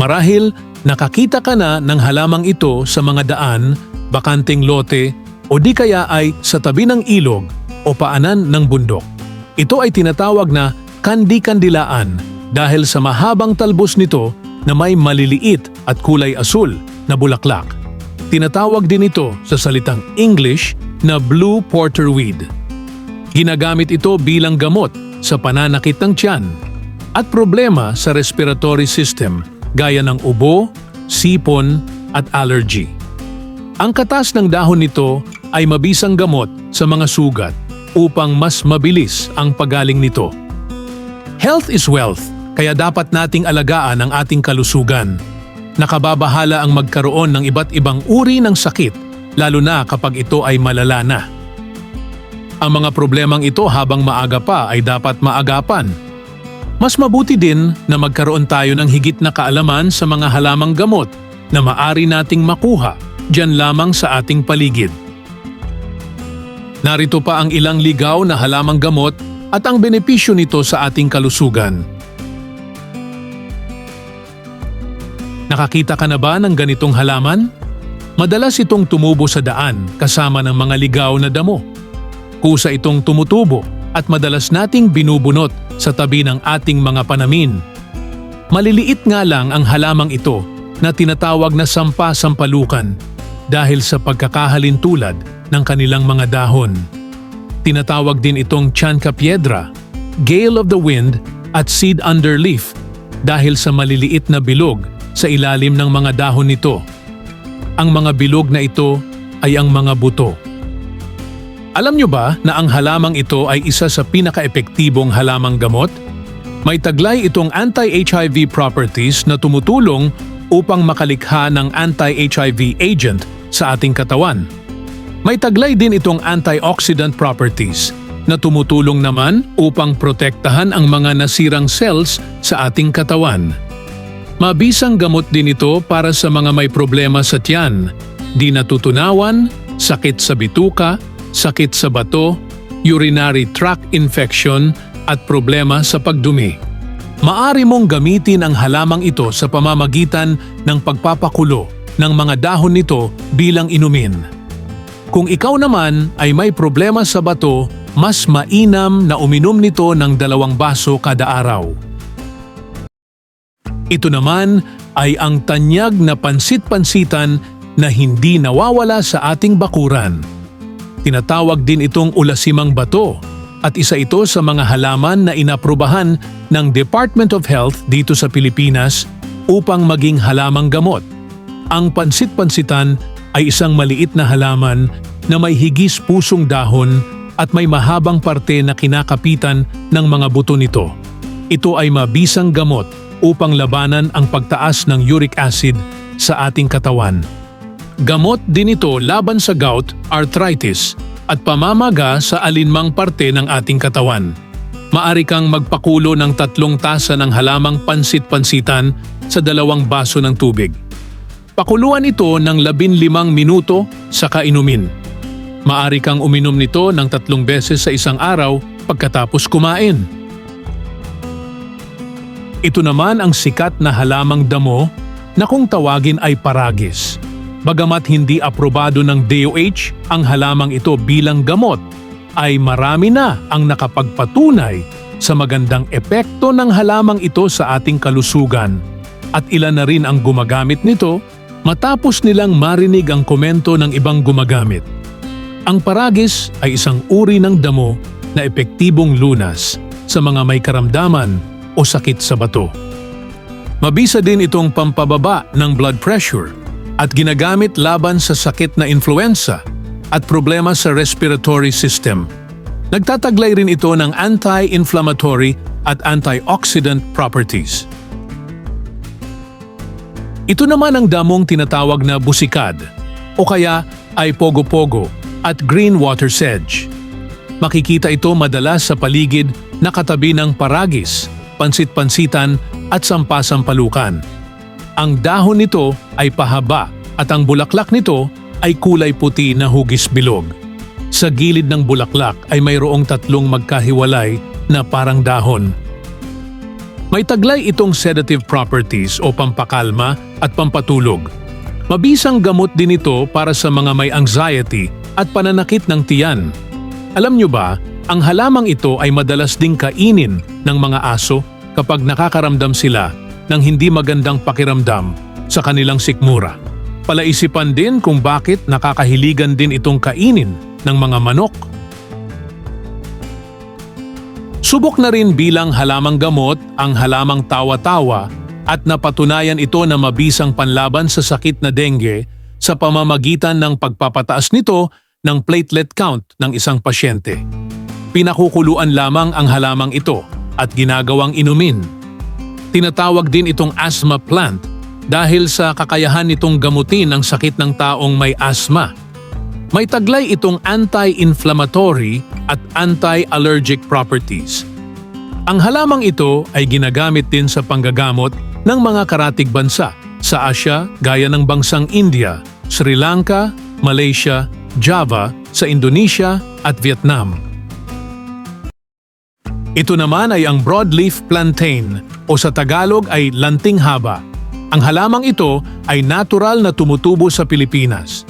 Marahil nakakita ka na ng halamang ito sa mga daan, bakanting lote o di kaya ay sa tabi ng ilog o paanan ng bundok. Ito ay tinatawag na kandi-kandilaan dahil sa mahabang talbos nito na may maliliit at kulay asul na bulaklak. Tinatawag din ito sa salitang English na blue porterweed. Ginagamit ito bilang gamot sa pananakit ng tiyan at problema sa respiratory system gaya ng ubo, sipon at allergy. Ang katas ng dahon nito ay mabisang gamot sa mga sugat upang mas mabilis ang pagaling nito. Health is wealth, kaya dapat nating alagaan ang ating kalusugan. Nakababahala ang magkaroon ng iba't ibang uri ng sakit, lalo na kapag ito ay malala na. Ang mga problemang ito habang maaga pa ay dapat maagapan. Mas mabuti din na magkaroon tayo ng higit na kaalaman sa mga halamang gamot na maari nating makuha dyan lamang sa ating paligid. Narito pa ang ilang ligaw na halamang gamot at ang benepisyo nito sa ating kalusugan. Nakakita ka na ba ng ganitong halaman? Madalas itong tumubo sa daan kasama ng mga ligaw na damo. Kusa itong tumutubo at madalas nating binubunot sa tabi ng ating mga panamin. Maliliit nga lang ang halamang ito na tinatawag na sampa-sampalukan dahil sa pagkakahalin tulad ng kanilang mga dahon. Tinatawag din itong chanca piedra, gale of the wind at seed underleaf dahil sa maliliit na bilog sa ilalim ng mga dahon nito. Ang mga bilog na ito ay ang mga buto. Alam nyo ba na ang halamang ito ay isa sa pinaka-epektibong halamang gamot? May taglay itong anti-HIV properties na tumutulong upang makalikha ng anti-HIV agent sa ating katawan. May taglay din itong antioxidant properties na tumutulong naman upang protektahan ang mga nasirang cells sa ating katawan. Mabisang gamot din ito para sa mga may problema sa tiyan, di natutunawan, sakit sa bituka, sakit sa bato, urinary tract infection at problema sa pagdumi. Maari mong gamitin ang halamang ito sa pamamagitan ng pagpapakulo ng mga dahon nito bilang inumin. Kung ikaw naman ay may problema sa bato, mas mainam na uminom nito ng dalawang baso kada araw. Ito naman ay ang tanyag na pansit-pansitan na hindi nawawala sa ating bakuran. Tinatawag din itong ulasimang bato at isa ito sa mga halaman na inaprubahan ng Department of Health dito sa Pilipinas upang maging halamang gamot. Ang pansit-pansitan ay isang maliit na halaman na may higis pusong dahon at may mahabang parte na kinakapitan ng mga buto nito. Ito ay mabisang gamot upang labanan ang pagtaas ng uric acid sa ating katawan. Gamot din ito laban sa gout, arthritis, at pamamaga sa alinmang parte ng ating katawan. Maari kang magpakulo ng tatlong tasa ng halamang pansit-pansitan sa dalawang baso ng tubig. Pakuluan ito ng 15 minuto sa kainumin. Maari kang uminom nito ng tatlong beses sa isang araw pagkatapos kumain. Ito naman ang sikat na halamang damo na kung tawagin ay paragis. Bagamat hindi aprobado ng DOH ang halamang ito bilang gamot, ay marami na ang nakapagpatunay sa magandang epekto ng halamang ito sa ating kalusugan at ilan na rin ang gumagamit nito matapos nilang marinig ang komento ng ibang gumagamit. Ang paragis ay isang uri ng damo na epektibong lunas sa mga may karamdaman o sakit sa bato. Mabisa din itong pampababa ng blood pressure at ginagamit laban sa sakit na influenza at problema sa respiratory system. Nagtataglay rin ito ng anti-inflammatory at antioxidant properties. Ito naman ang damong tinatawag na busikad o kaya ay pogo-pogo at green water sedge. Makikita ito madalas sa paligid na katabi ng paragis, pansit-pansitan at sampasampalukan. Ang dahon nito ay pahaba at ang bulaklak nito ay kulay puti na hugis bilog. Sa gilid ng bulaklak ay mayroong tatlong magkahiwalay na parang dahon. May taglay itong sedative properties o pampakalma at pampatulog. Mabisang gamot din ito para sa mga may anxiety at pananakit ng tiyan. Alam nyo ba, ang halamang ito ay madalas ding kainin ng mga aso kapag nakakaramdam sila ng hindi magandang pakiramdam sa kanilang sikmura. Palaisipan din kung bakit nakakahiligan din itong kainin ng mga manok. Subok na rin bilang halamang gamot ang halamang tawa-tawa at napatunayan ito na mabisang panlaban sa sakit na dengue sa pamamagitan ng pagpapataas nito ng platelet count ng isang pasyente. Pinakukuluan lamang ang halamang ito at ginagawang inumin. Tinatawag din itong asthma plant dahil sa kakayahan nitong gamutin ang sakit ng taong may asthma. May taglay itong anti-inflammatory at anti-allergic properties. Ang halamang ito ay ginagamit din sa panggagamot ng mga karatig bansa sa Asia gaya ng bansang India, Sri Lanka, Malaysia, Java, sa Indonesia at Vietnam. Ito naman ay ang broadleaf plantain o sa Tagalog ay lanting haba. Ang halamang ito ay natural na tumutubo sa Pilipinas.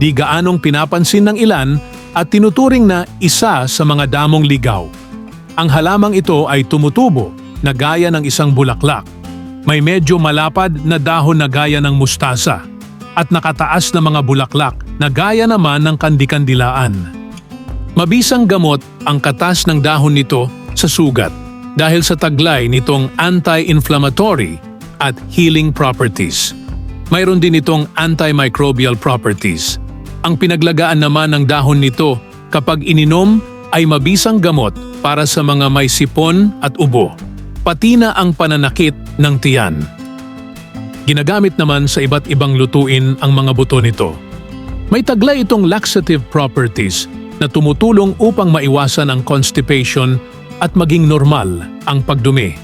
Di gaanong pinapansin ng ilan at tinuturing na isa sa mga damong ligaw. Ang halamang ito ay tumutubo na gaya ng isang bulaklak. May medyo malapad na dahon na gaya ng mustasa at nakataas na mga bulaklak na gaya naman ng kandikandilaan. Mabisang gamot ang katas ng dahon nito sa sugat dahil sa taglay nitong anti-inflammatory at healing properties. Mayroon din itong antimicrobial properties. Ang pinaglagaan naman ng dahon nito kapag ininom ay mabisang gamot para sa mga may sipon at ubo, pati na ang pananakit ng tiyan. Ginagamit naman sa iba't ibang lutuin ang mga buto nito. May taglay itong laxative properties na tumutulong upang maiwasan ang constipation at maging normal ang pagdumi.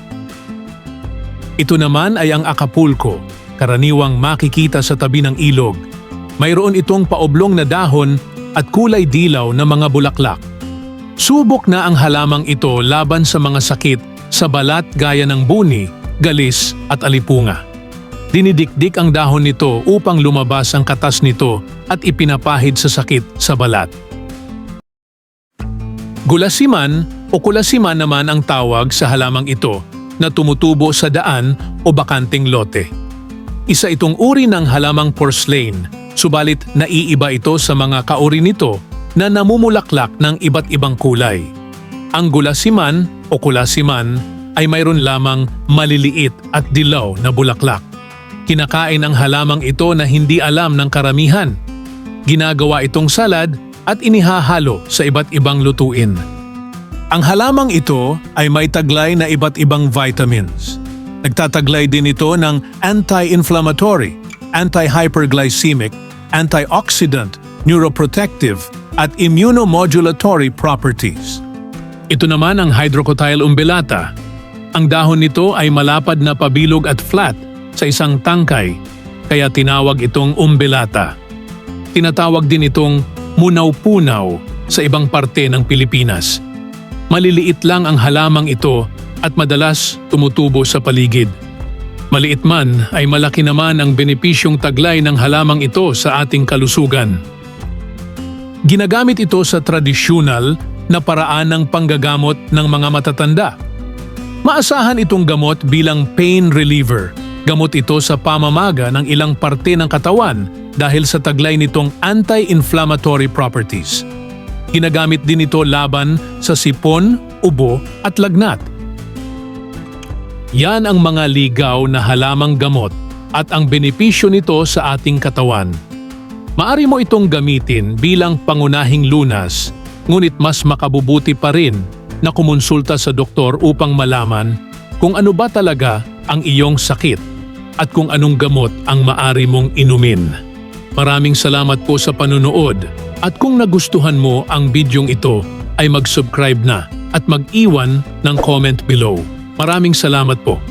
Ito naman ay ang Acapulco, karaniwang makikita sa tabi ng ilog. Mayroon itong paoblong na dahon at kulay dilaw na mga bulaklak. Subok na ang halamang ito laban sa mga sakit sa balat gaya ng buni, galis at alipunga. Dinidikdik ang dahon nito upang lumabas ang katas nito at ipinapahid sa sakit sa balat. Gulasiman o kulasiman naman ang tawag sa halamang ito na tumutubo sa daan o bakanting lote. Isa itong uri ng halamang porcelain, subalit naiiba ito sa mga kauri nito na namumulaklak ng iba't ibang kulay. Ang gulasiman o kulasiman ay mayroon lamang maliliit at dilaw na bulaklak. Kinakain ang halamang ito na hindi alam ng karamihan. Ginagawa itong salad at inihahalo sa iba't ibang lutuin. Ang halamang ito ay may taglay na iba't ibang vitamins. Nagtataglay din ito ng anti-inflammatory, anti-hyperglycemic, antioxidant, neuroprotective, at immunomodulatory properties. Ito naman ang hydrocotyl umbellata. Ang dahon nito ay malapad na pabilog at flat sa isang tangkay, kaya tinawag itong umbellata. Tinatawag din itong munaw-punaw sa ibang parte ng Pilipinas. Maliliit lang ang halamang ito at madalas tumutubo sa paligid. Maliit man ay malaki naman ang benepisyong taglay ng halamang ito sa ating kalusugan. Ginagamit ito sa tradisyonal na paraan ng panggagamot ng mga matatanda. Maasahan itong gamot bilang pain reliever. Gamot ito sa pamamaga ng ilang parte ng katawan dahil sa taglay nitong anti-inflammatory properties. Ginagamit din ito laban sa sipon, ubo at lagnat. Yan ang mga ligaw na halamang gamot at ang benepisyo nito sa ating katawan. Maari mo itong gamitin bilang pangunahing lunas, ngunit mas makabubuti pa rin na kumonsulta sa doktor upang malaman kung ano ba talaga ang iyong sakit at kung anong gamot ang maari mong inumin. Maraming salamat po sa panunood at kung nagustuhan mo ang bidyong ito ay mag-subscribe na at mag-iwan ng comment below. Maraming salamat po.